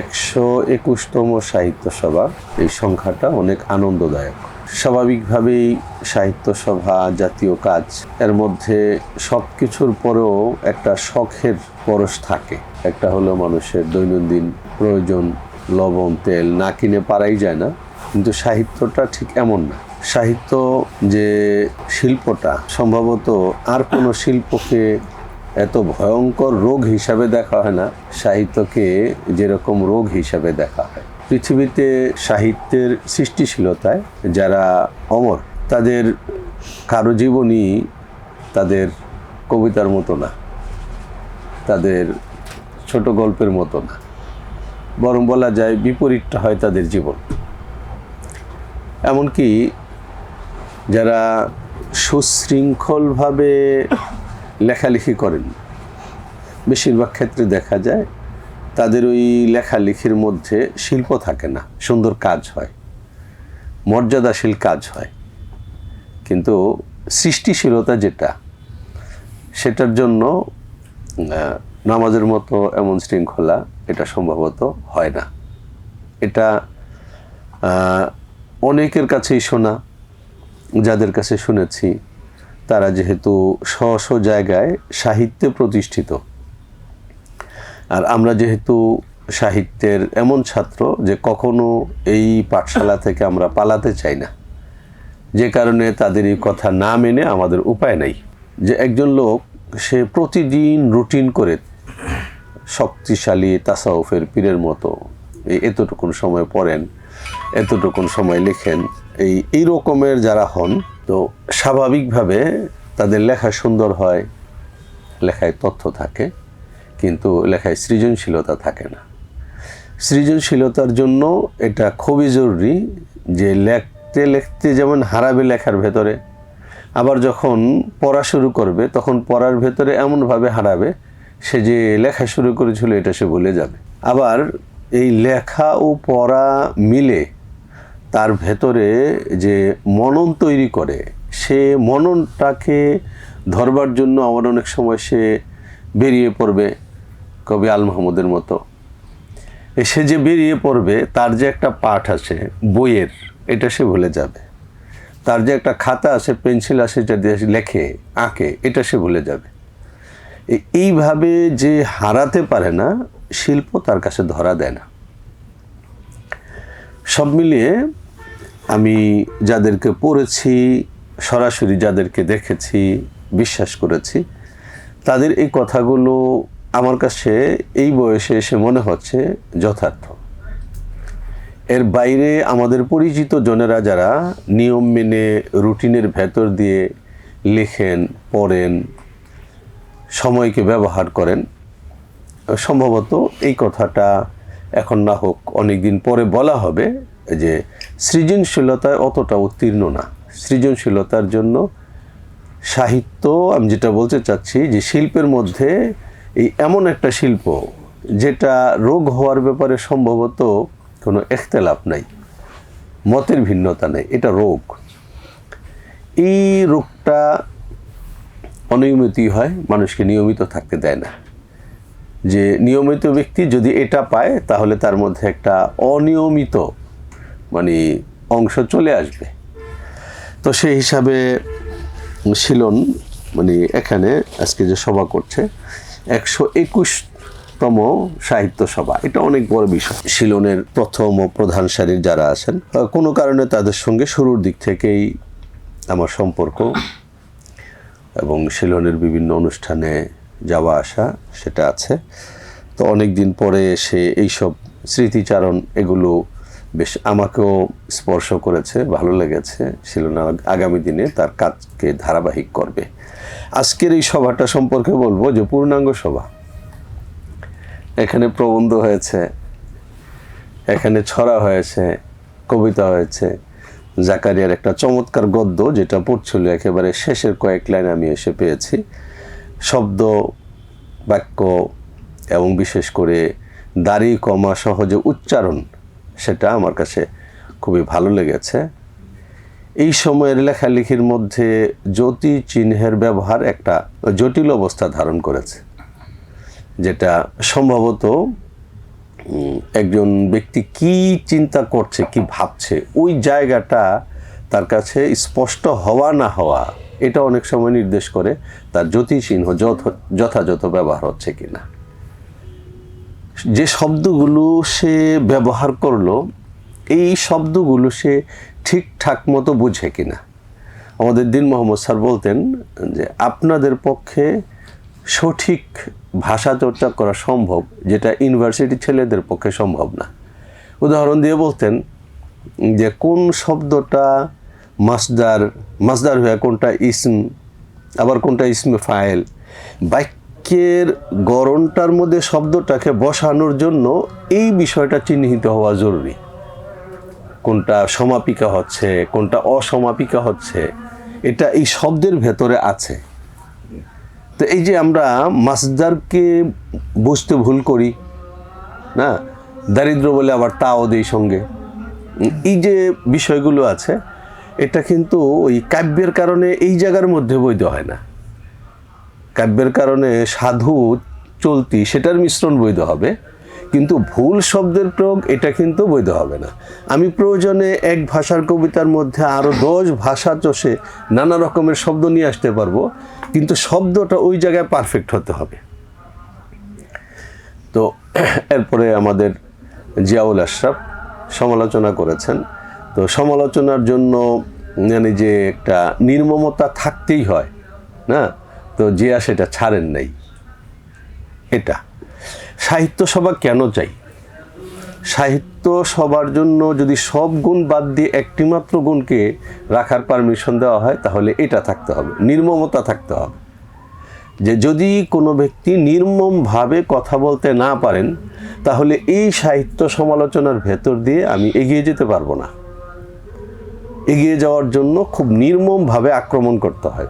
একশো একুশতম সাহিত্য সভা এই সংখ্যাটা অনেক আনন্দদায়ক। স্বাভাবিকভাবেই সাহিত্য সভা জাতীয় কাজ, এর মধ্যে সব কিছুর পরেও একটা শখের পরশ থাকে। একটা হলো মানুষের দৈনন্দিন প্রয়োজন, লবণ, তেল না কিনে পারাই যায় না। কিন্তু সাহিত্যটা ঠিক এমন না। সাহিত্য যে শিল্পটা, সম্ভবত আর কোনো শিল্পকে এত ভয়ঙ্কর রোগ হিসাবে দেখা হয় না, সাহিত্যকে যেরকম রোগ হিসাবে দেখা হয়। পৃথিবীতে সাহিত্যের সৃষ্টিশীলতায় যারা অমর, তাদের কারও জীবনী তাদের কবিতার মতো না, তাদের ছোট গল্পের মতো না। বরং বলা যায় বিপরীতটা হয় তাদের জীবন। এমনকি যারা সুশৃঙ্খলভাবে লেখালেখি করেন। বেশিরভাগ ক্ষেত্রে দেখা যায় তাদের ওই লেখালেখির মধ্যে শিল্প থাকে না, সুন্দর কাজ হয়, মর্যাদাশীল কাজ হয়। কিন্তু সৃষ্টিশীলতা যেটা, সেটার জন্য নামাজের মতো এমন শৃঙ্খলা এটা সম্ভবত হয় না। এটা অনেকের কাছেই শোনা, যাদের কাছে শুনেছি তারা যেহেতু স্ব স্ব জায়গায় সাহিত্যে প্রতিষ্ঠিত। আর আমরা যেহেতু সাহিত্যের এমন ছাত্র যে কখনো এই পাঠশালা থেকে আমরা পালাতে চাই না। যে কারণে তাদের এই কথা না মেনে আমাদের উপায় নাই। যে একজন লোক, সে প্রতিদিন রুটিন করে শক্তিশালী তাসাউফের পীরের মতো এই এতটুকুন সময় পড়েন, এতটুকুন সময় লেখেন, এই এই রকমের যারা হন তো স্বাভাবিকভাবে তাদের লেখা সুন্দর হয়, লেখায় তথ্য থাকে, কিন্তু লেখায় সৃজনশীলতা থাকে না। সৃজনশীলতার জন্য এটা খুবই জরুরি যে লেখতে লেখতে যেমন হারাবে লেখার ভেতরে, আবার যখন পড়া শুরু করবে তখন পড়ার ভেতরে এমনভাবে হারাবে, সে যে লেখা শুরু করেছিল এটা সে ভুলে যাবে। আবার এই লেখা ও পড়া মিলে তার ভেতরে যে মনন তৈরি করে, সে মননটাকে ধরবার জন্য আমার অনেক সময় সে বেরিয়ে পড়বে কবি আল মাহমুদের মতো। সে যে বেরিয়ে পড়বে, তার যে একটা পাঠ আছে, বইয়ের, এটা সে ভুলে যাবে। তার যে একটা খাতা আছে, পেন্সিল আছে যেটা দিয়ে লেখে, আঁকে, এটা সে ভুলে যাবে। এইভাবে যে হারাতে পারে না, শিল্প তার কাছে ধরা দেয় না। সব মিলিয়ে আমি যাদেরকে পড়েছি, সরাসরি যাদেরকে দেখেছি, বিশ্বাস করেছি, তাদের এই কথাগুলো আমার কাছে এই বয়সে এসে মনে হচ্ছে যথার্থ। এর বাইরে আমাদের পরিচিত জনেরা যারা নিয়ম মেনে রুটিনের ভেতর দিয়ে লেখেন, পড়েন, সময়কে ব্যবহার করেন, সম্ভবত এই কথাটা এখন না হোক অনেক দিন পরে বলা হবে যে সৃজনশীলতায় অতটা উত্তীর্ণ না। সৃজনশীলতার জন্য সাহিত্য, আমি যেটা বলতে চাচ্ছি যে শিল্পের মধ্যে এই এমন একটা শিল্প যেটা রোগ হওয়ার ব্যাপারে সম্ভবত কোনো এখতেলাপ নাই, মতের ভিন্নতা নেই, এটা রোগ। এই রোগটা অনিয়মিতই হয়, মানুষকে নিয়মিত থাকতে দেয় না। যে নিয়মিত ব্যক্তি যদি এটা পায়, তাহলে তার মধ্যে একটা অনিয়মিত মানে অংশ চলে আসবে। তো সেই হিসাবে শিলন মানে এখানে আজকে যে সভা করছে, একশো একুশতম সাহিত্য সভা, এটা অনেক বড় বিষয়। শিলনের প্রথম ও প্রধান সারির যারা আছেন কোনো কারণে তাদের সঙ্গে শুরুর দিক থেকেই আমার সম্পর্ক এবং শিলনের বিভিন্ন অনুষ্ঠানে যাওয়া আসা সেটা আছে। তো অনেক দিন পরে এসে এইসব স্মৃতিচারণ এগুলো বেশ আমাকেও স্পর্শ করেছে, ভালো লেগেছে শিলন আগ- আগামী দিনে তার কাজকে ধারাবাহিক করবে। আজকের এই সভাটা সম্পর্কে বলব যে পূর্ণাঙ্গ সভা। এখানে প্রবন্ধ হয়েছে, এখানে ছড়া হয়েছে, কবিতা হয়েছে, জাকারিয়ার একটা চমৎকার গদ্য যেটা পড়ছিল একেবারে শেষের কয়েক লাইন আমি এসে পেয়েছি। শব্দ, বাক্য এবং বিশেষ করে দাড়ি, কমা সহজে উচ্চারণ সেটা আমার কাছে খুবই ভালো লেগেছে। এই সময়ের লেখালেখির মধ্যে জ্যোতি চিহ্নের ব্যবহার একটা জটিল অবস্থা ধারণ করেছে, যেটা সম্ভবত একজন ব্যক্তি কি চিন্তা করছে, কি ভাবছে, ওই জায়গাটা তার কাছে স্পষ্ট হওয়া না হওয়া, এটা অনেক সময় নির্দেশ করে তার জ্যোতিষচিহ্ন যথ- যথাযথ ব্যবহার হচ্ছে কিনা। যে শব্দগুলো সে ব্যবহার করল, এই শব্দগুলো সে ঠিকঠাক মতো বুঝে কিনা? আমাদের দিন মোহাম্মদ স্যার বলতেন যে, আপনাদের পক্ষে সঠিক ভাষা চর্চা করা সম্ভব, যেটা ইউনিভার্সিটি ছেলেদের পক্ষে সম্ভব না। উদাহরণ দিয়ে বলতেন যে, কোন শব্দটা মাসদার মাসদার হয়ে কোনটা ইসম, আবার কোনটা ইসমে ফাইল? বাক্যের গরণটার মধ্যে শব্দটাকে বসানোর জন্য এই বিষয়টা চিহ্নিত হওয়া জরুরি। কোনটা সমাপিকা হচ্ছে, কোনটা অসমাপিকা হচ্ছে, এটা এই শব্দের ভেতরে আছে। তো এই যে আমরা মাসদারকে বুঝতে ভুল করি, না? দারিদ্র বলে আবার তাও দেই সঙ্গে। এই যে বিষয়গুলো আছে, এটা কিন্তু ওই কাব্যের কারণে এই জায়গার মধ্যে বৈধ হয় না। কাব্যের কারণে সাধু চলতি, সেটার মিশ্রণ বৈধ হবে। কিন্তু ভুল শব্দের প্রয়োগ, এটা কিন্তু বৈধ হবে না। আমি প্রয়োজনে এক ভাষার কবিতার মধ্যে আরও দশ ভাষা চষে নানা রকমের শব্দ নিয়ে আসতে পারব, কিন্তু শব্দটা ওই জায়গায় পারফেক্ট হতে হবে। তো এরপরে আমাদের জিয়াউল আশরাফ সমালোচনা করেছেন। তো সমালোচনার জন্য মানে যে একটা নির্মমতা থাকতেই হয়, না? তো জিয়া সেটা ছাড়েন নাই। এটা। সাহিত্য সভা কেন চাই? সাহিত্য সবার জন্য যদি সব গুণ বাদ দিয়ে একটিমাত্র গুণকে রাখার পারমিশন দেওয়া হয়, তাহলে এটা থাকতে হবে, নির্মমতা থাকতে হবে। যে যদি কোনো ব্যক্তি নির্মমভাবে কথা বলতে না পারেন, তাহলে এই সাহিত্য সমালোচনার ভেতর দিয়ে আমি এগিয়ে যেতে পারব না। এগিয়ে যাওয়ার জন্য খুব নির্মমভাবে আক্রমণ করতে হয়।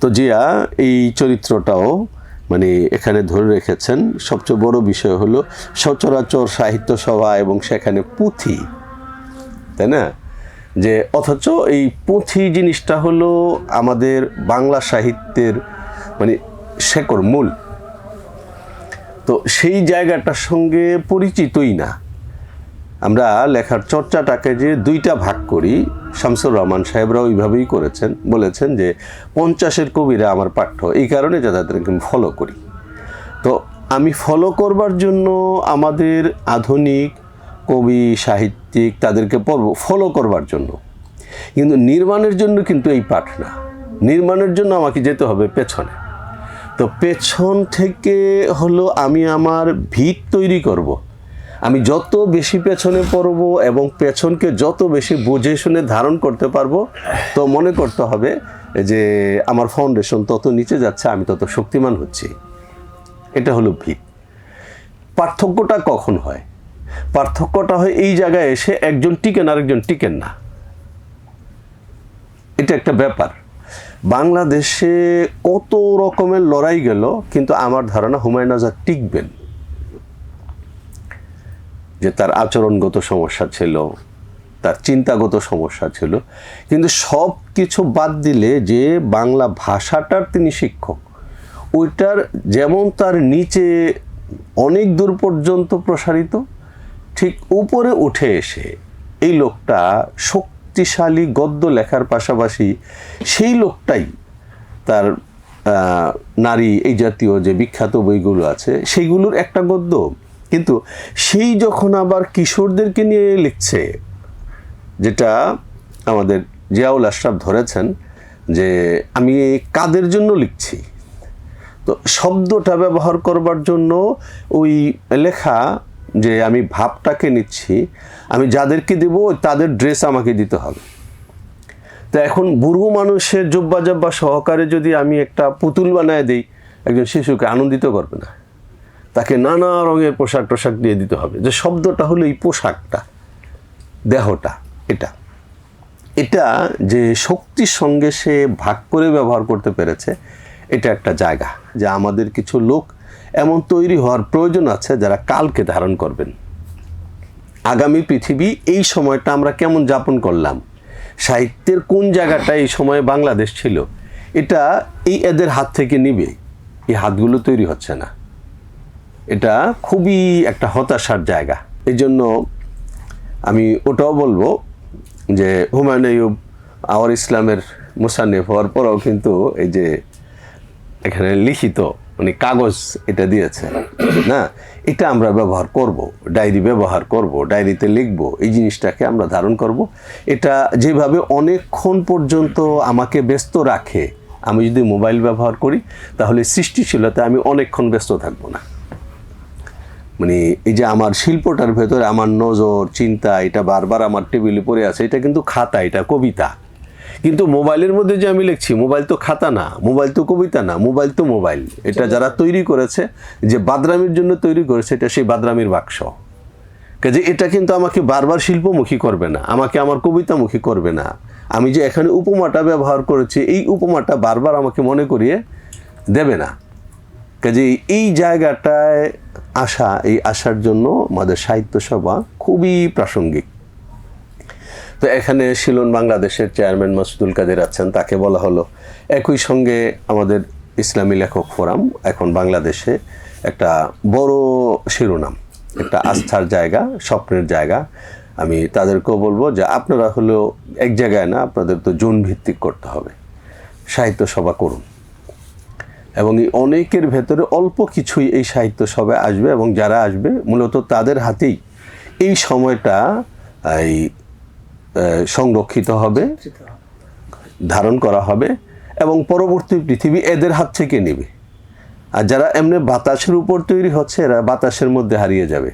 তো জিয়া, এই চরিত্রটাও মানে এখানে ধরে রেখেছেন, সবচেয়ে বড় বিষয় হলো সচরাচর সাহিত্য সভা এবং সেখানে পুঁথি, তাই না? যে অথচ এই পুঁথি জিনিসটা হলো আমাদের বাংলা সাহিত্যের মানে শেকড়, মূল। তো সেই জায়গাটার সঙ্গে পরিচিতই না। আমরা লেখার চর্চাটাকে যে দুইটা ভাগ করি। শামসুর রহমান সাহেবরা ওইভাবেই করেছেন, বলেছেন যে পঞ্চাশের কবিরা আমার পাঠ্য, এই কারণে যে তাদেরকে আমি ফলো করি। তো আমি ফলো করবার জন্য আমাদের আধুনিক কবি, সাহিত্যিক তাদেরকে পড়ব ফলো করবার জন্য। কিন্তু নির্মাণের জন্য কিন্তু এই পাঠ না। নির্মাণের জন্য আমাকে যেতে হবে পেছনে। তো পেছন থেকে হলো আমি আমার ভিত তৈরি করব। আমি যত বেশি পেছনে পড়ব এবং পেছনকে যত বেশি বুঝে শুনে ধারণ করতে পারব, তো মনে করতে হবে যে আমার ফাউন্ডেশন তত নিচে যাচ্ছে, আমি তত শক্তিমান হচ্ছি। এটা হলো ভিত। পার্থক্যটা কখন হয়? পার্থক্যটা হয় এই জায়গায় এসে একজন টিকেন আরেকজন টিকেন না। এটা একটা ব্যাপার। বাংলাদেশে কত রকমের লড়াই গেল, কিন্তু আমার ধারণা হুমায়ুন আজাদ টিকবেন। যে তার আচরণগত সমস্যা ছিল, তার চিন্তাগত সমস্যা ছিল। কিন্তু সব কিছু বাদ দিলে যে বাংলা ভাষাটার তিনি শিক্ষক, ওইটার যেমন তার নিচে অনেক দূর পর্যন্ত প্রসারিত, ঠিক উপরে উঠে এসে এই লোকটা শক্তিশালী গদ্য লেখার পাশাপাশি সেই লোকটাই তার নারী এই জাতীয় যে বিখ্যাত বইগুলো আছে সেইগুলোর একটা গদ্য। কিন্তু সেই যখন আবার কিশোরদেরকে নিয়ে লিখছে, যেটা আমাদের জিয়াউল আশরাফ ধরেছেন যে আমি কাদের জন্য লিখছি? তো শব্দটা ব্যবহার করবার জন্য ওই লেখা যে আমি ভাবটাকে নিচ্ছি, আমি যাদেরকে দেব তাদের ড্রেস আমাকে দিতে হবে। তো এখন বুড়ো মানুষের জব্বা জব্বা সহকারে যদি আমি একটা পুতুল বানায় দিই, একজন শিশুকে আনন্দিত করবে না। তাকে নানা রঙের পোশাক টোশাক দিয়ে দিতে হবে। যে শব্দটা হলো এই পোশাকটা, দেহটা, এটা। এটা যে শক্তির সঙ্গে সে ভাগ করে ব্যবহার করতে পেরেছে, এটা একটা জায়গা যে আমাদের কিছু লোক এমন তৈরি হওয়ার প্রয়োজন আছে যারা কালকে ধারণ করবেন। আগামী পৃথিবী এই সময়টা আমরা কেমন যাপন করলাম? সাহিত্যের কোন জায়গাটা এই সময়ে বাংলাদেশ ছিল? এটা এই এদের হাত থেকে নিবে। এই হাতগুলো তৈরি হচ্ছে না। এটা খুবই একটা হতাশার জায়গা। এই জন্য আমি ওটাও বলব যে হুমায়ুন আইয়ুব, আওয়ার ইসলামের মুসান্নিফ হওয়ার পরেও কিন্তু এই যে এখানে লিখিত মানে কাগজ এটা দিয়েছে, না? এটা আমরা ব্যবহার করব, ডায়েরি ব্যবহার করব, ডায়েরিতে লিখব, এই জিনিসটাকে আমরা ধারণ করব। এটা যেভাবে অনেকক্ষণ পর্যন্ত আমাকে ব্যস্ত রাখে, আমি যদি মোবাইল ব্যবহার করি, তাহলে সৃষ্টিশীলতা আমি অনেকক্ষণ ব্যস্ত থাকব না। মানে এই যে আমার শিল্পটার ভেতরে আমার নজর চিন্তা এটা বারবার আমার টেবিলে পড়ে আছে এটা কিন্তু খাতা এটা কবিতা। কিন্তু মোবাইলের মধ্যে যে আমি লিখছি মোবাইল তো খাতা না মোবাইল তো কবিতা না মোবাইল তো মোবাইল। এটা যারা তৈরি করেছে যে বাদরামির জন্য তৈরি করেছে এটা সেই বাদরামির বাক্স। কাজে এটা কিন্তু আমাকে বারবার শিল্পমুখী করবে না আমাকে আমার কবিতামুখী করবে না। আমি যে এখানে উপমাটা ব্যবহার করেছি এই উপমাটা বারবার আমাকে মনে করিয়ে দেবে না। কাজে এই জায়গাটায় আসা এই আসার জন্য আমাদের সাহিত্য সভা খুবই প্রাসঙ্গিক। তো এখানে শিলন বাংলাদেশের চেয়ারম্যান মাসুদুল কাদের আছেন, তাকে বলা হলো। একই সঙ্গে আমাদের ইসলামী লেখক ফোরাম এখন বাংলাদেশে একটা বড় শিরোনাম, একটা আস্থার জায়গা, স্বপ্নের জায়গা। আমি তাদেরকেও বলব যে আপনারা হলেও এক জায়গায় না, আপনাদের তো জোন ভিত্তিক করতে হবে। সাহিত্য সভা করুন। এবং এই অনেকের ভেতরে অল্প কিছুই এই সাহিত্য সবে আসবে এবং যারা আসবে, মূলত তাদের হাতেই এই সময়টা, এই সংরক্ষিত হবে, ধারণ করা হবে এবং পরবর্তী পৃথিবী এদের হাত থেকে নেবে। আর যারা এমনি বাতাসের উপর তৈরি হচ্ছে, এরা বাতাসের মধ্যে হারিয়ে যাবে।